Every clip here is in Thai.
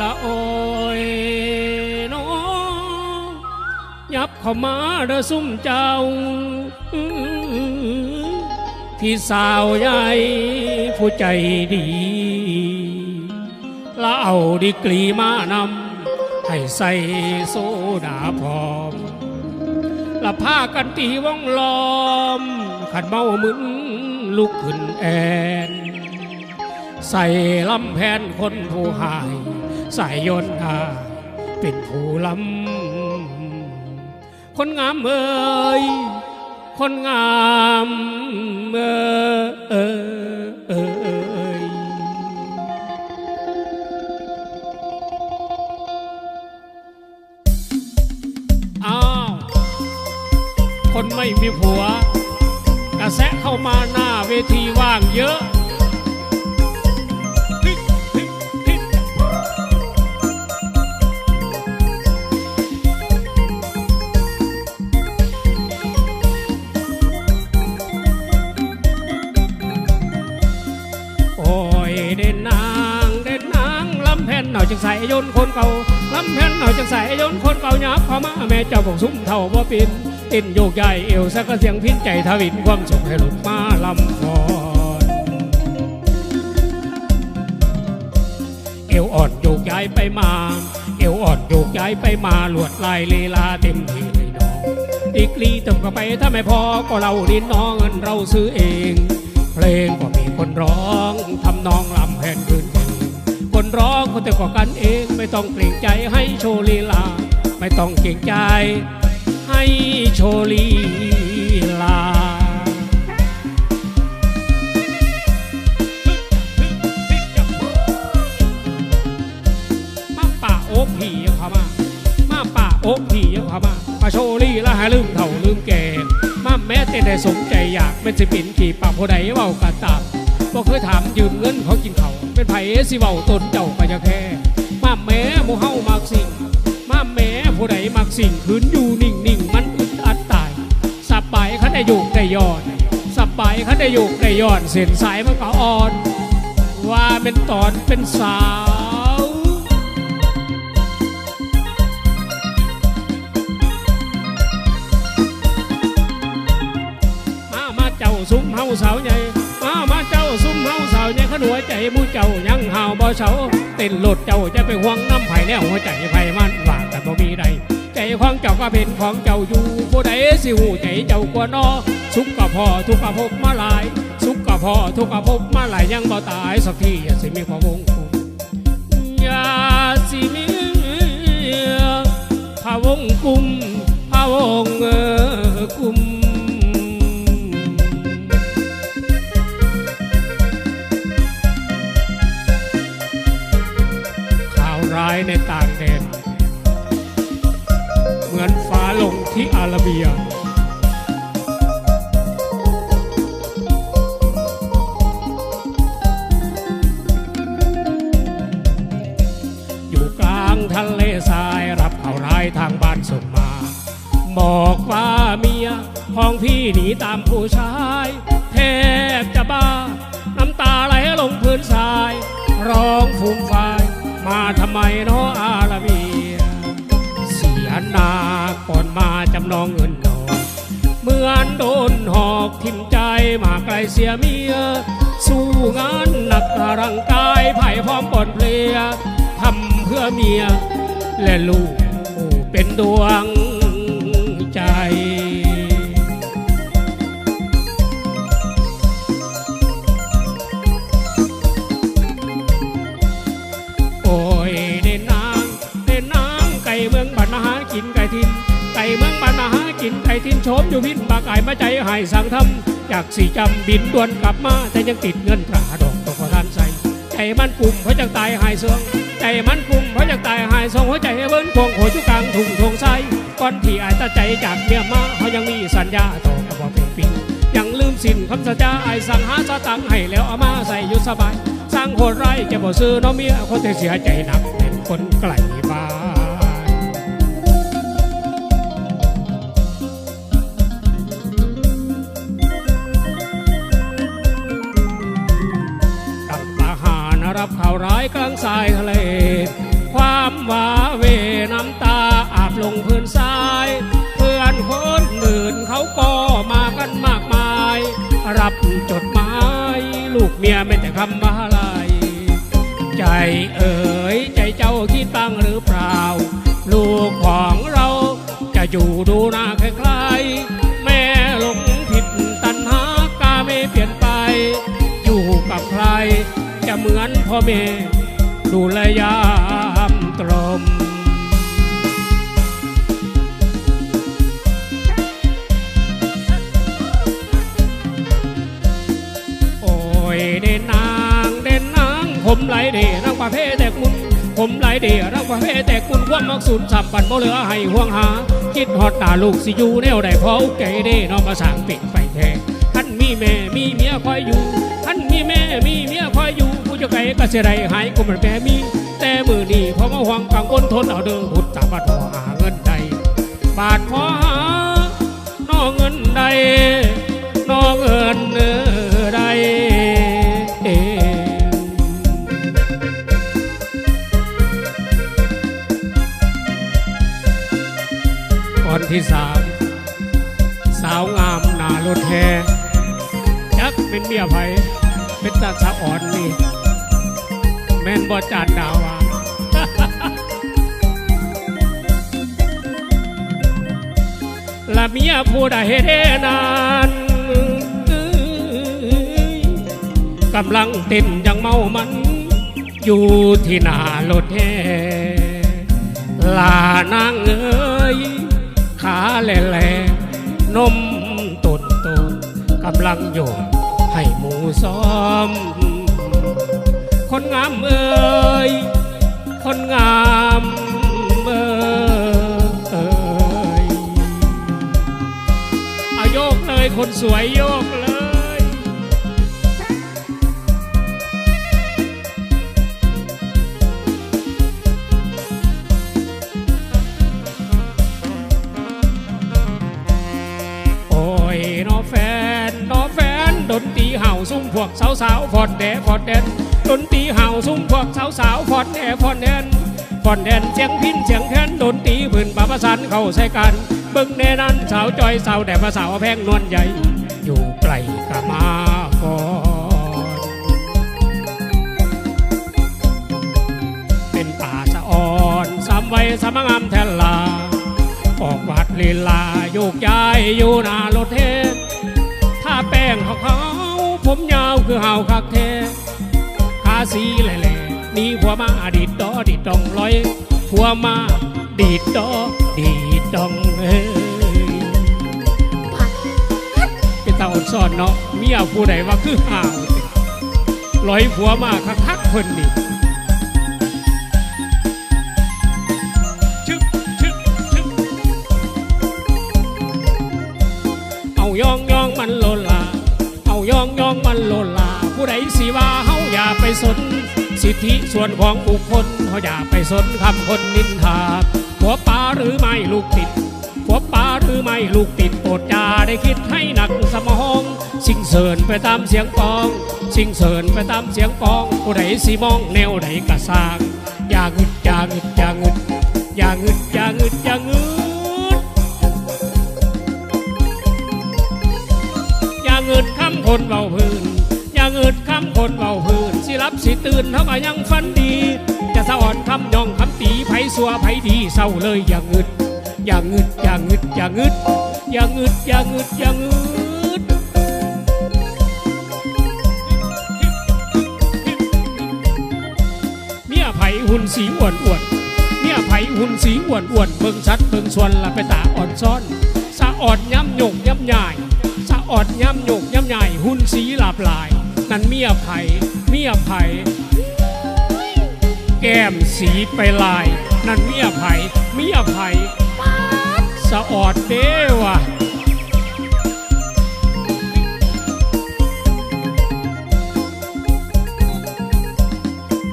ละโอยน้องยับเข้ามาเด้อซุ่มเจ้า พี่สาวใหญ่ผู้ใจดีแล้วเอาดีกรีมานำให้ใส่โซดาพร้อมละผ้ากันตีว่องล้อม ขันเมามึนลุกขึ้นแอน ใส่ลำแผนคนผู้หาย ส่ยยนต์หาเป็นผู้ลำคนงามเอ่ยคนงามเอ่ยเอ้าวคนไม่มีผัว กระแสะเข้ามาหน้าเวทีว่างเยอะ ใส่ยนคนเก่าลำแผ่นหน่อยจังใส่ยนคนเก่าหยับเข้ามาแม่เจ้าบอกซุ้มเท่าบ่ปินตินโยกใหญ่เอวสักเสียงพินใจทวินความสุขให้ลูกมาลำพอนเอวอ่อนโยกย้ายไปมา เอวอ่อนโยกย้ายไปมาลวดลายลีลาเต็มที่เลยน้องดีกรีเติมเข้าไปถ้าไม่พอก็เราดินน้องเงินเราซื้อเอง เพลงก็มีคนร้องทำนองลำแผ่นคืนเองคน ร้องคนแต่ก็กันเองไม่ต้องเกรงใจให้โชลีลา ไม่ต้องเกรงใจให้โชลีลามาป่าโอ๊กผียังเขามามาป่าโอ๊กผียังเขามามาโชลีล้วหาลืมเถ่าลืมแก่มาแม้แต่ได้สมใจอยากเป็นสิปินขี่ปากผู้ใดเว้ากระตาม บ่เคยถามยืมเงินเขากินเขาเป็นไผสิเว้าตนเจ้าก็จะแค่มาแม้หมูเฮามักสิ่ง มาแม้ผู้ใดมักสิ่งคืนอยู่นิ่งนิ่งมันอึดอัดตายสบายคันได้โยกได้ยอดสบายคันได้โยกได้ยอดเส้นสายมันก็อ่อน ว่าเป็นตอนเป็นสาวมามาเจ้าซุ้มเฮาสาวใหญ่ ซุ้มเฮาสาวใหญ่ขนวยใจมูเจ้ายังหาวบ่เฉาเต้นโลดเจ้าจะไปห่วงน้ำไผ่แนวหัวใจไผ่มันว่าแต่บ่มีใดใจของเจ้าก็เป็นของเจ้าอยู่ผู้ใดสิหูใจเจ้ากว่านอสุขก็พอทุกข์ก็พบมาหลาย สุขก็พอทุกข์ก็พบมาหลายยังบ่ตายสักทีอย่าสิมีความวงคุอย่าสิมีพะวงกุมพะวงกุมายในต่างแดน เหมือนฟ้าลงที่อาราเบีย อยู่กลางทะเลทรายรับข่าวร้ายทางบ้านส่งมา บอกว่าเมียของพี่หนีตามผู้ชาย แทบจะบ้า น้ำตาไหลลงพื้นทราย ร้องฟูมฟายมา นาะอาราเบีเสียนาก่อนมาจำนองเงินดอกเหมือนโดนหอกทิ่มใจมาไกลเสียเมีย สู้งานหนักร่างกายไผ่พร้อมปนเพลียทำเพื่อเมีย และลูกผู้เป็นดวงใจ จินไก่ทินโฉมอยู่พินบาไก่มาใจหายสั่งทำจากสี่จำบินด่วนกลับมาแต่ยังติดเงินตราดอกตกพอทานใส่ใจมันกลุ่มเพราะจังตายหายเสืองใจมันกลุ่มเพราะจังตายหายสองหัวใจเบิ้นพวงโหจุกลางทุ่งทงไซก่อนที่อายตาใจจากเมียมาเขายังมีสัญญาต่อกับว่าเป็นปียังลืมสินคำสัญญาไอ้สั่งหาสตังให้แล้วเอามาใส่ยู่สบายสร้างโหดไรจะบ่ซื้อน้องเมียคนที่เสียใจหนักเป็นคนไกล ข่าวร้ายกลางสายทะเลพวามวาเวน้ำตาอาบลงพื้นทราย เพื่อนคนอื่นเขาก็มากันมากมาย รับจดหมาย ลูกเมียไม่แต่คำว่าอะไรใจเอ๋ยใจเจ้าคิดบ้งหรือเปล่า ลูกของเราจะอยู่ดูหน้าใครๆแม่หลงผิดตันหากาไม่เปลี่ยนไป อยู่กับใคร จะเหมือนพ่อแม่ดูแลยามตรมโอ้ยเด่นนางเด่นนางผมไหลเด่นางประเภทแต่คุณผมไหลเด่นางประเภทแต่คุณความมักสูญสับปันบ่เหลือให้ห่วงหา คิดฮอดตาลูกสิอยู่แนวใดพอเก๋เด้นอมาสางปิดไฟแท้ท่านมีแม่มีเมียคอยอยู่ท่านมีแม่มีเมียคอย จะไก่ก็เสียดหายกุมันแปรมี แต่มือนี้พอมาห่วงกังวลทนเอาเด้อพุทธบาทพอหาเงินใด บาทพอหานอเงินใดนอเงินใดเองก่อนที่สามสาวงามหนารถแฮจักเป็นเมียไผเป็นตาสะอ่อนนี่ แม่นบ่จานดาวอะละเมียผู้ใดเดนั้นกำลังเต้นยังเมามัน อยู่ที่หน้ารถแห่ลานางเอ้ยขาแหล่ๆนมตุนตุนกำลังโยนให้หมูซ้อม คนงามเอ้ยคนงามเอ้ยเอาโยกเลยคนสวยโยกเลยโอ้ยน้อแฟนน้อแฟนดนตรีเห่าซุ่มพวกสาวสาวๆฟอดแดฟอดแดน ดนตรีเห่าซุ่มพวกสาวสาวฟอดแดฟอดแดนฟอดแดนเสียงพินเสียงแทนดนตรีพื้นปะประสานเข้าใส่กันเบิ่งแน่นั้นสาวจอยสาวแดดมาสาวแพงนวลใหญ่ อยู่ไกลกะมาก่อนเป็นป่าสะอ่อนสามไว้สามงามแทนลา ออกวัดลีลาโยกย้ายอยู่นารถเทถ้าแป้งเขาวๆผมยาวคือเห่าคักเท สีแหล่นี่ผัวมาดีดดอดีดดองลอยผัวมาดีดดอดีดดองเอ้ยเป็นตาอดซ่อนเนาะเมียผู้ใดว่าคือห่าวลอยผัวมาคักๆเพิ่นนี่ชึบชึบชึบเอายองยองมันโลลาเอายองยองมันโลลาผู้ใดสิว่า ไปสน สิทธิส่วนของบุคคลเฮาอย่าไปสนคำคนนินทาหัวป่าหรือไม่ลูกติดหัวป่าหรือไม่ลูกติดโปรดจาได้คิดให้หนักสมองสิ่งเสริญไปตามเสียงกองสิ่งเสริญไปตามเสียงกองผู้ใดสิมองแนวใดกระสางอย่างึดอย่างึดอย่างึดอย่างึดอย่างึดอย่างึดอย่างึดคำคนเบาพื้นอย่างึดคำคนเบาพื้น รับสิตื่นเท่ากับยังฟันดี จะสะอ่อนคำยองคำตีไผสัวไผดีเศร้าเลยอย่างึดอย่างึดอย่างึดอย่างึดอย่างึดอย่างึดอย่างึดเมียไผ่หุ่นสีอ้วนอ้วนเมียไผ่หุ่นสีอ้วนอ้วนเบิ่งชัดเบิ่งส่วนละไปตาอ่อนซ้อนสะอ่อนย้ำโยกย้ำใหญ่สะอ่อนย้ำโยกย้ำใหญ่หุ่นสีหลาบลาย นั่นเมียไผ่ เมียไผ่แก้มสีไปลาย นั่นเมียไผ่เมียไผ่สะออนเด้วะ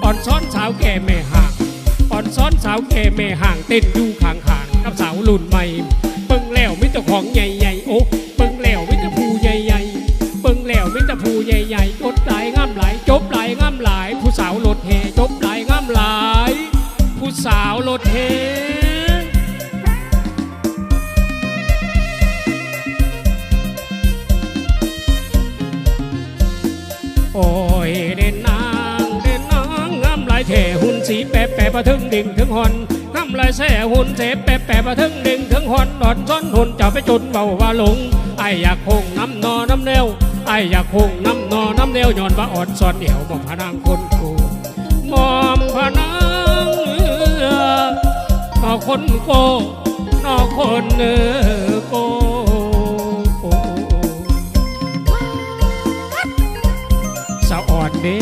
อ่อนซ้อนสาวแก่แม่ห่างอ่อนซ้อนสาวแก่แม่ห่างเต้นอยู่ข้างขางๆกับสาวรุ่นใหม่เบิ่งแล้วมิตรของใหญ่ งหอนงามลายแส่หุ่นเสแปะแปะประทึงดิ่งถึงหอนดอนซ้อนหุ่นจ้าไปจุดเบาว่าหลงไออยากคงน้ำนอน้ำเนวไออยากคงน้ำนอน้ำเนวย้อนว่าอ่อนซ้อนเดี่ยวมองพนังคนกูมองพนังนอคนโกนอคนเออโกสะอ่อนเด้